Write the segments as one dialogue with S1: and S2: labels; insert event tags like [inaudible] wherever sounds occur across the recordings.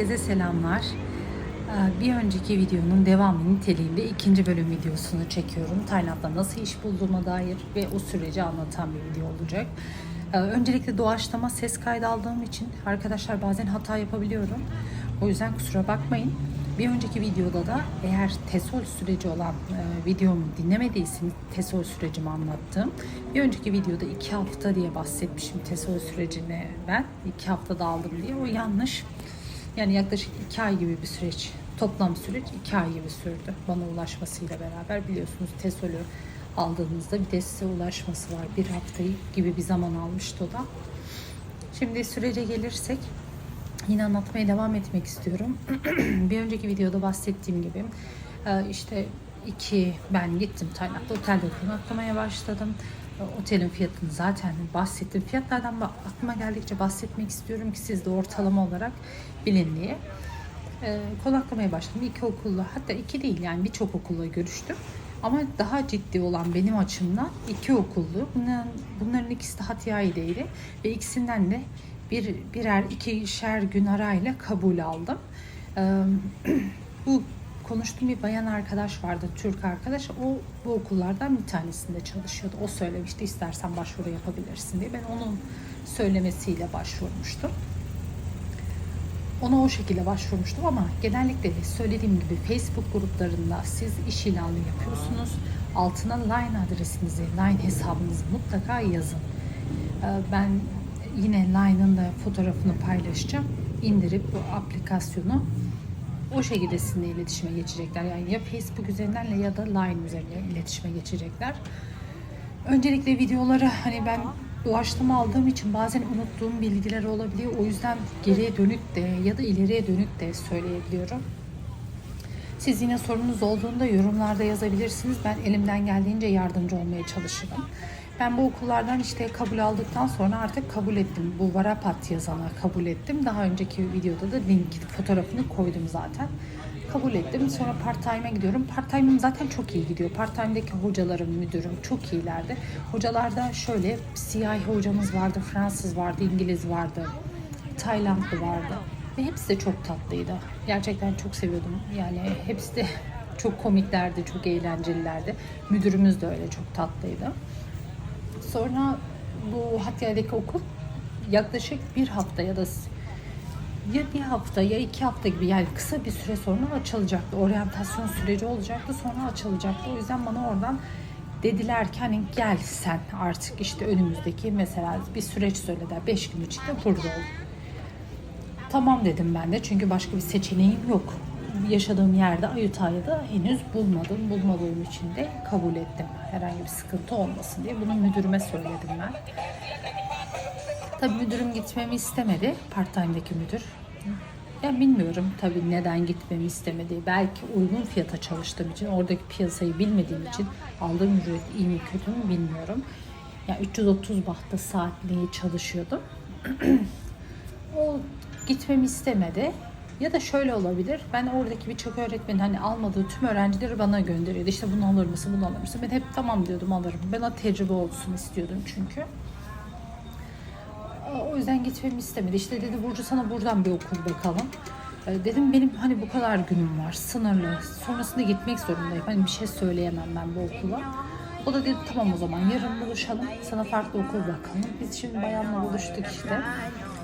S1: Herkese selamlar. Ee, Bir önceki videonun devamı niteliğinde ikinci bölüm videosunu çekiyorum. Tayland'da nasıl iş bulduğuma dair ve o süreci anlatan bir video olacak. Ee, Öncelikle doğaçlama ses kaydı aldığım için arkadaşlar bazen hata yapabiliyorum. O yüzden kusura bakmayın. Bir önceki videoda da eğer TESOL süreci olan e, videomu dinlemediyseniz TESOL sürecimi anlattım. Bir önceki videoda iki hafta diye bahsetmişim TESOL sürecini ben. iki haftada aldım diye. O yanlış. Yani yaklaşık iki ay gibi bir süreç. Toplam süreç iki ay gibi sürdü. Bana ulaşmasıyla beraber biliyorsunuz TESOL'ü aldığınızda bir de size ulaşması var. Bir hafta gibi bir zaman almıştı o da. Şimdi sürece gelirsek yine anlatmaya devam etmek istiyorum. [clears throat] bir önceki videoda bahsettiğim gibi e, işte iki ben gittim Tayland'da otelde konaklamaya başladım. Otelin fiyatını zaten bahsettim. Fiyatlardan aklıma geldikçe bahsetmek istiyorum ki siz de ortalama olarak bilin diye. E, konaklamaya başladım. İki okulla hatta iki değil yani birçok okulla görüştüm. Ama daha ciddi olan benim açımdan iki okullu. Bunların, bunların ikisi de Hattiyai'deydi. Ve ikisinden de bir birer ikişer gün arayla kabul aldım. Ee, [clears throat] bu konuştuğum bir bayan arkadaş vardı, Türk arkadaş. O bu okullardan bir tanesinde çalışıyordu. O söylemişti istersen başvuru yapabilirsin diye. Ben onun söylemesiyle başvurmuştum. Ona o şekilde başvurmuştum ama genellikle de söylediğim gibi Facebook gruplarında siz iş ilanı yapıyorsunuz. Altına Line adresinizi, Line hesabınızı mutlaka yazın. Ee, Ben yine Line'ın da fotoğrafını paylaşacağım. İndirip bu aplikasyonu o şekilde sizinle iletişime geçecekler. Yani ya Facebook üzerinden ya da Line üzerinden iletişime geçecekler. Öncelikle videoları hani ben doğaçlama aldığım için bazen unuttuğum bilgiler olabiliyor. O yüzden geriye dönük de ya da ileriye dönük de söyleyebiliyorum. Siz yine sorunuz olduğunda yorumlarda yazabilirsiniz. Ben elimden geldiğince yardımcı olmaya çalışırım. Ben bu okullardan işte kabul aldıktan sonra artık kabul ettim. Bu Varapat yazana kabul ettim. Daha önceki videoda da link fotoğrafını koydum zaten. Kabul ettim. Sonra part time'e gidiyorum. Part time'ım zaten çok iyi gidiyor. Part time'deki hocalarım, müdürüm çok iyilerdi. Hocalarda şöyle siyahi hocamız vardı, Fransız vardı, İngiliz vardı, Taylandlı vardı. Ve hepsi de çok tatlıydı. Gerçekten çok seviyordum. Yani hepsi de çok komiklerdi, çok eğlencelilerdi. Müdürümüz de öyle çok tatlıydı. Sonra bu Hattiya'daki okul yaklaşık bir hafta ya da ya bir hafta ya iki hafta gibi yani kısa bir süre sonra açılacaktı. Oryantasyon süreci olacaktı sonra açılacaktı. O yüzden bana oradan dediler ki hani gel sen artık işte önümüzdeki mesela bir süreç söylediler. Beş gün içinde burada ol. Tamam dedim ben de çünkü başka bir seçeneğim yok. Yaşadığım yerde Ayutthaya'da henüz bulmadım. Bulmadığım için de kabul ettim. Herhangi bir sıkıntı olmasın diye. Bunu müdürüme söyledim ben. Tabii müdürüm gitmemi istemedi. Part time'deki müdür. Ya bilmiyorum tabii neden gitmemi istemedi. Belki uygun fiyata çalıştığım için, oradaki piyasayı bilmediğim için aldığım ücret iyi mi kötü mü bilmiyorum. Ya 330 bahta saatliği çalışıyordum. [clears throat] o gitmemi istemedi. Ya da şöyle olabilir. Ben oradaki birçok öğretmenin hani almadığı tüm öğrencileri bana gönderiyordu. İşte bunu alır mısın, bunu alır mısın? Ben hep tamam diyordum alırım. Ben o tecrübe olsun istiyordum çünkü. O yüzden gitmemi istemedi. İşte dedi Burcu sana buradan bir okul bakalım. Ee, Dedim benim hani bu kadar günüm var sınırlı. Sonrasında gitmek zorundayım. Hani bir şey söyleyemem ben bu okula. O da dedi tamam o zaman yarın buluşalım. Sana farklı okul bakalım. Biz şimdi bayanla buluştuk işte.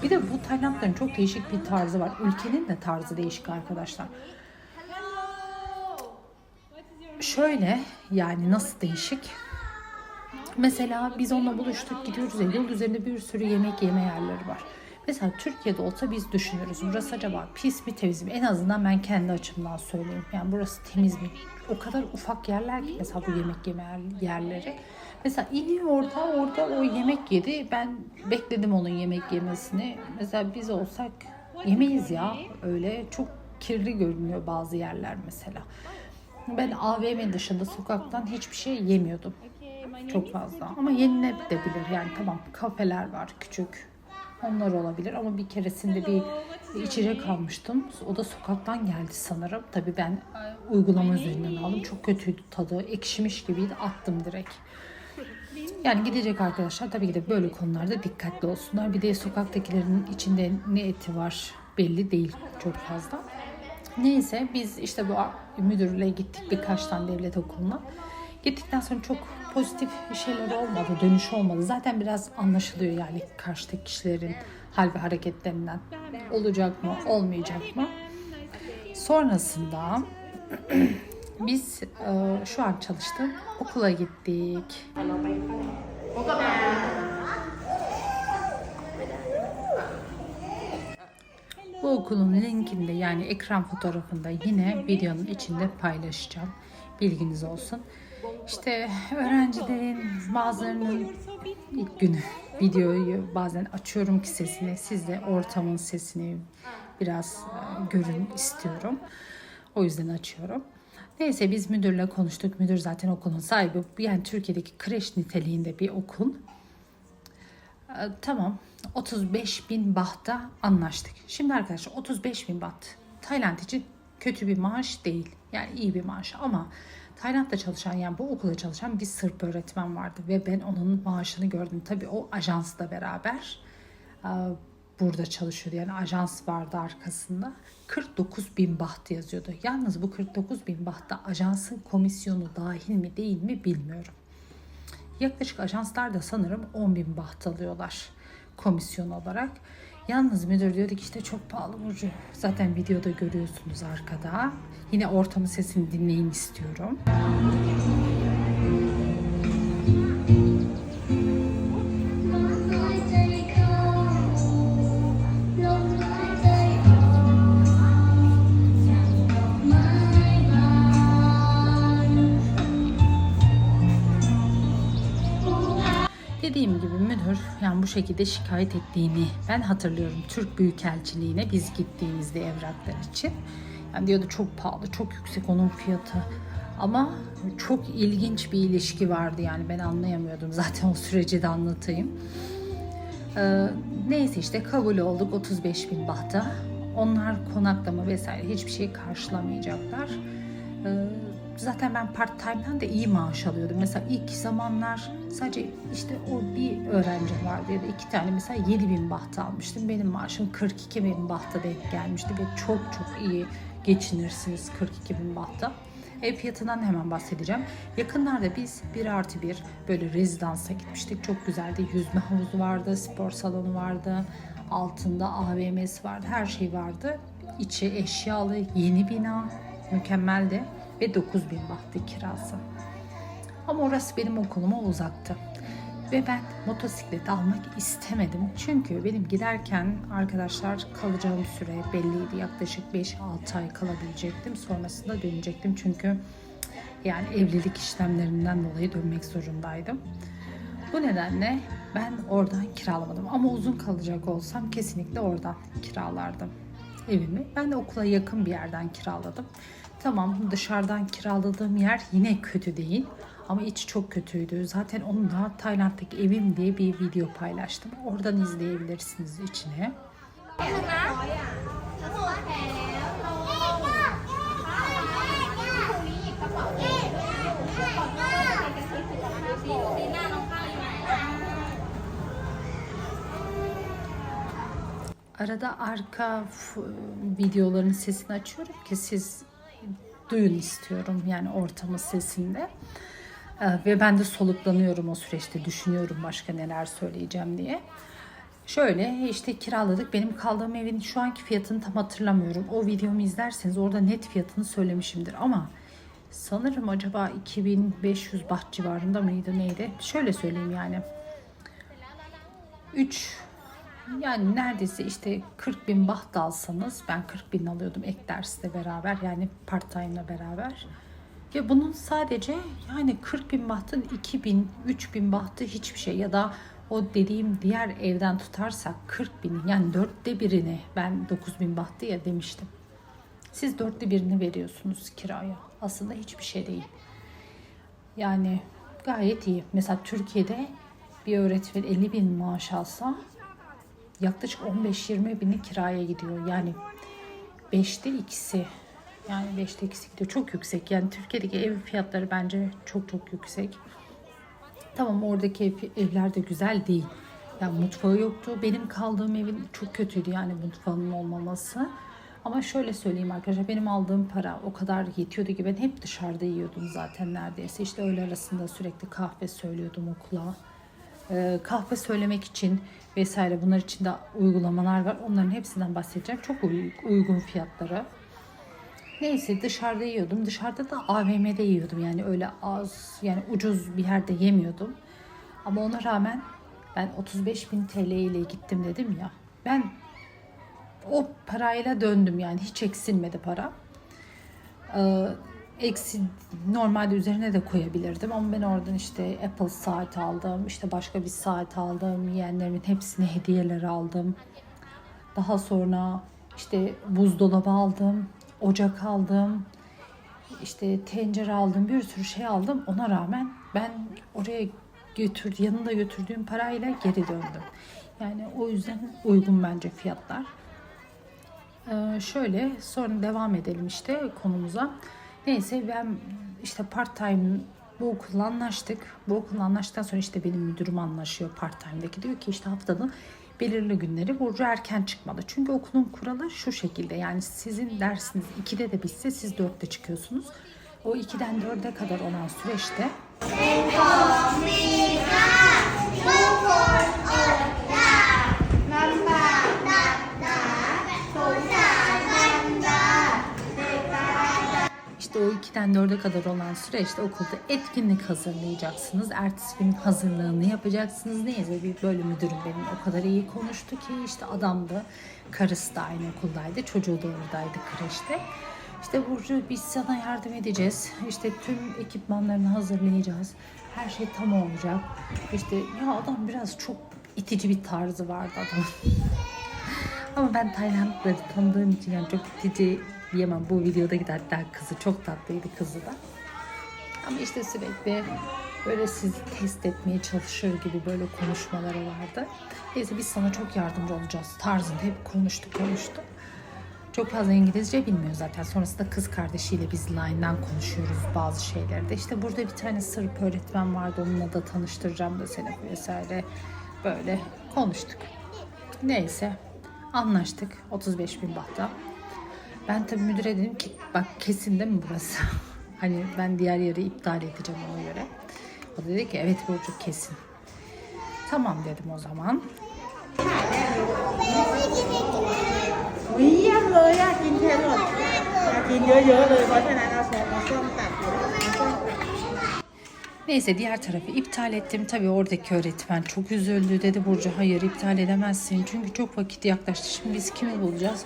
S1: Bir de bu Taylandların çok değişik bir tarzı var. Ülkenin de tarzı değişik arkadaşlar. Şöyle yani nasıl değişik? Mesela biz onunla buluştuk gidiyoruz ya yol üzerinde bir sürü yemek yeme yerleri var. Mesela Türkiye'de olsa biz düşünürüz. Burası acaba pis mi temiz mi? En azından ben kendi açımdan söyleyeyim. Yani burası temiz mi? O kadar ufak yerler ki mesela bu yemek yeme yer- yerleri. Mesela iniyor orada, orada o yemek yedi. Ben bekledim onun yemek yemesini. Mesela biz olsak yemeyiz ya. Öyle çok kirli görünüyor bazı yerler mesela. Ben AVM dışında sokaktan hiçbir şey yemiyordum çok fazla. Ama yenilebilir yani tamam kafeler var küçük. Onlar olabilir ama bir keresinde bir içecek almıştım. O da sokaktan geldi sanırım. Tabii ben e, uygulama üzerinden aldım. Çok kötüydü tadı. Ekşimiş gibiydi. Attım direkt. Yani gidecek arkadaşlar tabii ki de böyle konularda dikkatli olsunlar. Bir de sokaktakilerin içinde ne eti var, belli değil çok fazla. Neyse biz işte bu müdürle gittik birkaç tane devlet okuluna. Gittikten sonra çok pozitif şeyler olmadı, dönüş olmadı. Zaten biraz anlaşılıyor yani karşıdaki kişilerin hal ve hareketlerinden. Olacak mı, olmayacak mı? Sonrasında biz e, şu an çalıştığım okula gittik. Bu okulun linkini de yani ekran fotoğrafında yine videonun içinde paylaşacağım. Bilginiz olsun. İşte öğrencilerin bazılarının ilk günü videoyu bazen açıyorum ki sesini. Siz de ortamın sesini biraz e, görün istiyorum. O yüzden açıyorum. Neyse biz müdürle konuştuk. Müdür zaten okulun sahibi. Yani Türkiye'deki kreş niteliğinde bir okul. Ee, Tamam 35 bin bahta anlaştık. Şimdi arkadaşlar 35 bin baht Tayland için kötü bir maaş değil. Yani iyi bir maaş ama Tayland'da çalışan yani bu okulda çalışan bir Sırp öğretmen vardı ve ben onun maaşını gördüm. Tabii o ajansla beraber e, burada çalışıyordu. Yani ajans vardı arkasında. 49 bin baht yazıyordu. Yalnız bu 49 bin bahtta ajansın komisyonu dahil mi değil mi bilmiyorum. Yaklaşık ajanslar da sanırım 10 bin baht alıyorlar komisyon olarak. Yalnız müdür diyordu ki işte çok pahalı Burcu. Zaten videoda görüyorsunuz arkada. Yine ortamın sesini dinleyin istiyorum. Müdür yani bu şekilde şikayet ettiğini ben hatırlıyorum Türk Büyükelçiliğine biz gittiğimizde evraklar için. Yani diyordu çok pahalı, çok yüksek onun fiyatı. Ama çok ilginç bir ilişki vardı yani ben anlayamıyordum. [laughs] Zaten o süreci de anlatayım. Ee, neyse işte kabul olduk 35 bin bahta. Onlar konaklama vesaire hiçbir şey karşılamayacaklar. Ee, zaten ben part time'dan da iyi maaş alıyordum. Mesela ilk zamanlar sadece işte o bir öğrencim vardı ya da iki tane mesela 7 bin baht almıştım. Benim maaşım 42 bin bahta denk gelmişti ve çok çok iyi geçinirsiniz 42 bin bahta. Ev fiyatından hemen bahsedeceğim. Yakınlarda biz bir artı bir böyle rezidansa gitmiştik. Çok güzeldi. Yüzme havuzu vardı, spor salonu vardı. Altında AVM'si vardı. Her şey vardı. İçi eşyalı, yeni bina. Mükemmeldi. Ve 9 bin bahtı kirası. Ama orası benim okuluma uzaktı. Ve ben motosiklet almak istemedim. Çünkü benim giderken arkadaşlar kalacağım süre belliydi. Yaklaşık 5-6 ay kalabilecektim. Sonrasında dönecektim. Çünkü yani evlilik işlemlerinden dolayı dönmek zorundaydım. Bu nedenle ben oradan kiralamadım. Ama uzun kalacak olsam kesinlikle oradan kiralardım evimi. Ben de okula yakın bir yerden kiraladım. Tamam dışarıdan kiraladığım yer yine kötü değil. Ama içi çok kötüydü. Zaten onu da Tayland'daki evim diye bir video paylaştım. Oradan izleyebilirsiniz içine. Arada arka videoların sesini açıyorum ki siz duyun istiyorum yani ortamın sesinde. Ee, ve ben de soluklanıyorum o süreçte düşünüyorum başka neler söyleyeceğim diye. Şöyle işte kiraladık. Benim kaldığım evin şu anki fiyatını tam hatırlamıyorum. O videomu izlerseniz orada net fiyatını söylemişimdir ama sanırım acaba 2500 baht civarında mıydı neydi? Şöyle söyleyeyim yani. 3 yani neredeyse işte 40 bin baht alsanız ben 40 bin alıyordum ek dersle beraber yani part time'la beraber. Ve bunun sadece yani 40 bin bahtın 2 bin, 3 bin bahtı hiçbir şey ya da o dediğim diğer evden tutarsak 40 bin yani dörtte birini ben 9 bin bahtı ya demiştim. Siz dörtte birini veriyorsunuz kiraya. Aslında hiçbir şey değil. Yani gayet iyi. Mesela Türkiye'de bir öğretmen 50 bin maaş alsa yaklaşık 15-20 bini kiraya gidiyor. Yani 5'te ikisi yani 5'te ikisi gidiyor. Çok yüksek. Yani Türkiye'deki ev fiyatları bence çok çok yüksek. Tamam oradaki ev, evler de güzel değil. Ya mutfağı yoktu. Benim kaldığım evin çok kötüydü yani mutfağının olmaması. Ama şöyle söyleyeyim arkadaşlar benim aldığım para o kadar yetiyordu ki ben hep dışarıda yiyordum zaten neredeyse. İşte öğle arasında sürekli kahve söylüyordum okula. Ee, kahve söylemek için vesaire bunlar için de uygulamalar var. Onların hepsinden bahsedeceğim. Çok uy- uygun fiyatları. Neyse dışarıda yiyordum. Dışarıda da AVM'de yiyordum. Yani öyle az yani ucuz bir yerde yemiyordum. Ama ona rağmen ben 35 bin TL ile gittim dedim ya. Ben o parayla döndüm yani hiç eksilmedi para. Ee, eksi normalde üzerine de koyabilirdim ama ben oradan işte Apple saat aldım, işte başka bir saat aldım, yeğenlerimin hepsine hediyeler aldım. Daha sonra işte buzdolabı aldım, ocak aldım, işte tencere aldım, bir sürü şey aldım. Ona rağmen ben oraya götür, yanında götürdüğüm parayla geri döndüm. Yani o yüzden uygun bence fiyatlar. Ee, şöyle sonra devam edelim işte konumuza. Neyse ben işte part time bu okulla anlaştık. Bu okulla anlaştıktan sonra işte benim müdürüm anlaşıyor part time'deki. Diyor ki işte haftanın belirli günleri Burcu erken çıkmalı. Çünkü okulun kuralı şu şekilde yani sizin dersiniz 2'de de bitse siz 4'te çıkıyorsunuz. O 2'den 4'e kadar olan süreçte İşte o 2'den 4'e kadar olan süreçte okulda etkinlik hazırlayacaksınız. Ertesi gün hazırlığını yapacaksınız. Neyse bir böyle müdürüm benim o kadar iyi konuştu ki işte adamdı. Karısı da aynı okuldaydı. Çocuğu da oradaydı kreşte. İşte Burcu biz sana yardım edeceğiz. İşte tüm ekipmanlarını hazırlayacağız. Her şey tam olacak. İşte ya adam biraz çok itici bir tarzı vardı adamın. [laughs] Ama ben Taylandları tanıdığım için yani çok itici diyemem. Bu videoda gider hatta kızı çok tatlıydı kızı da. Ama işte sürekli böyle sizi test etmeye çalışır gibi böyle konuşmaları vardı. Neyse biz sana çok yardımcı olacağız tarzında hep konuştu konuştu. Çok fazla İngilizce bilmiyor zaten. Sonrasında kız kardeşiyle biz line'dan konuşuyoruz bazı şeyleri de. İşte burada bir tane Sırp öğretmen vardı. Onunla da tanıştıracağım da seni vesaire. Böyle konuştuk. Neyse anlaştık 35 bin bahta. Ben tabii müdüre dedim ki bak kesin değil mi burası? [laughs] hani ben diğer yere iptal edeceğim ona göre. O dedi ki evet Burcu kesin. Tamam dedim o zaman. Neyse diğer tarafı iptal ettim. Tabii oradaki öğretmen çok üzüldü dedi Burcu. Hayır iptal edemezsin çünkü çok vakit yaklaştı. Şimdi biz kimi bulacağız?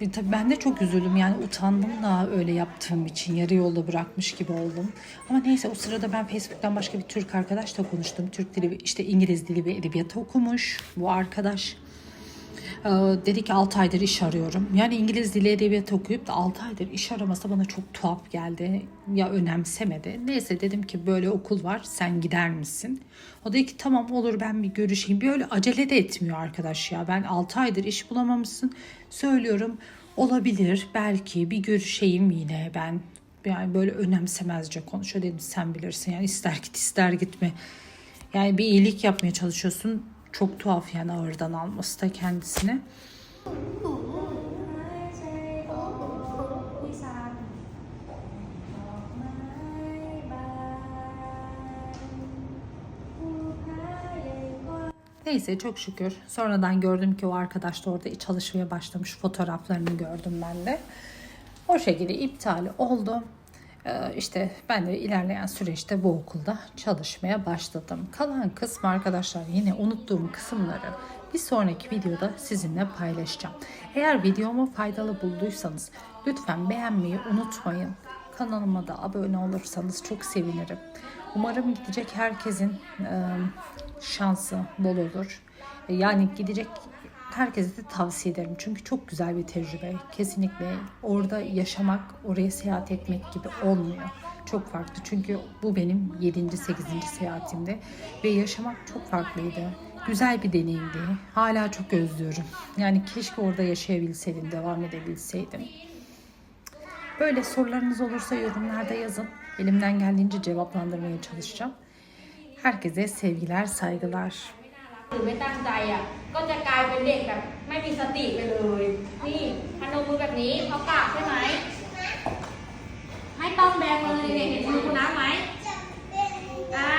S1: E, tabii ben de çok üzüldüm. Yani utandım da öyle yaptığım için. Yarı yolda bırakmış gibi oldum. Ama neyse o sırada ben Facebook'tan başka bir Türk arkadaşla konuştum. Türk dili işte İngiliz dili ve edebiyatı okumuş bu arkadaş. Ee, dedi ki 6 aydır iş arıyorum. Yani İngiliz dili edebiyatı okuyup da 6 aydır iş araması bana çok tuhaf geldi. Ya önemsemedi. Neyse dedim ki böyle okul var sen gider misin? O dedi ki tamam olur ben bir görüşeyim. Bir öyle acele de etmiyor arkadaş ya. Ben 6 aydır iş bulamamışsın. Söylüyorum olabilir belki bir görüşeyim yine ben. Yani böyle önemsemezce konuşuyor dedim sen bilirsin. Yani ister git ister gitme. Yani bir iyilik yapmaya çalışıyorsun. Çok tuhaf yani ağırdan alması da
S2: kendisini.
S1: Neyse çok şükür. Sonradan gördüm ki o arkadaş da orada çalışmaya başlamış. Fotoğraflarını gördüm ben de. O şekilde iptali oldu. Ee, işte ben de ilerleyen süreçte bu okulda çalışmaya başladım. Kalan kısmı arkadaşlar yine unuttuğum kısımları bir sonraki videoda sizinle paylaşacağım. Eğer videomu faydalı bulduysanız lütfen beğenmeyi unutmayın. Kanalıma da abone olursanız çok sevinirim. Umarım gidecek herkesin şansı bol olur. Yani gidecek herkese de tavsiye ederim. Çünkü çok güzel bir tecrübe. Kesinlikle orada yaşamak, oraya seyahat etmek gibi olmuyor. Çok farklı. Çünkü bu benim 7. 8. seyahatimde ve yaşamak çok farklıydı. Güzel bir deneyimdi. Hala çok özlüyorum. Yani keşke orada yaşayabilseydim, devam edebilseydim. Böyle sorularınız olursa yorumlarda yazın. Elimden geldiğince cevaplandırmaya çalışacağım. Herkese sevgiler, saygılar.
S2: หรือไม่ตั้งใจอะ ก็จะกลายเป็นเด็กแบบไม่มีสติไปเลย นี่พนมมือแบบนี้เขากรากใช่ไหมไม่ต้องแบมือเนี่ยเห็นมือคุณน้าไหมอ่า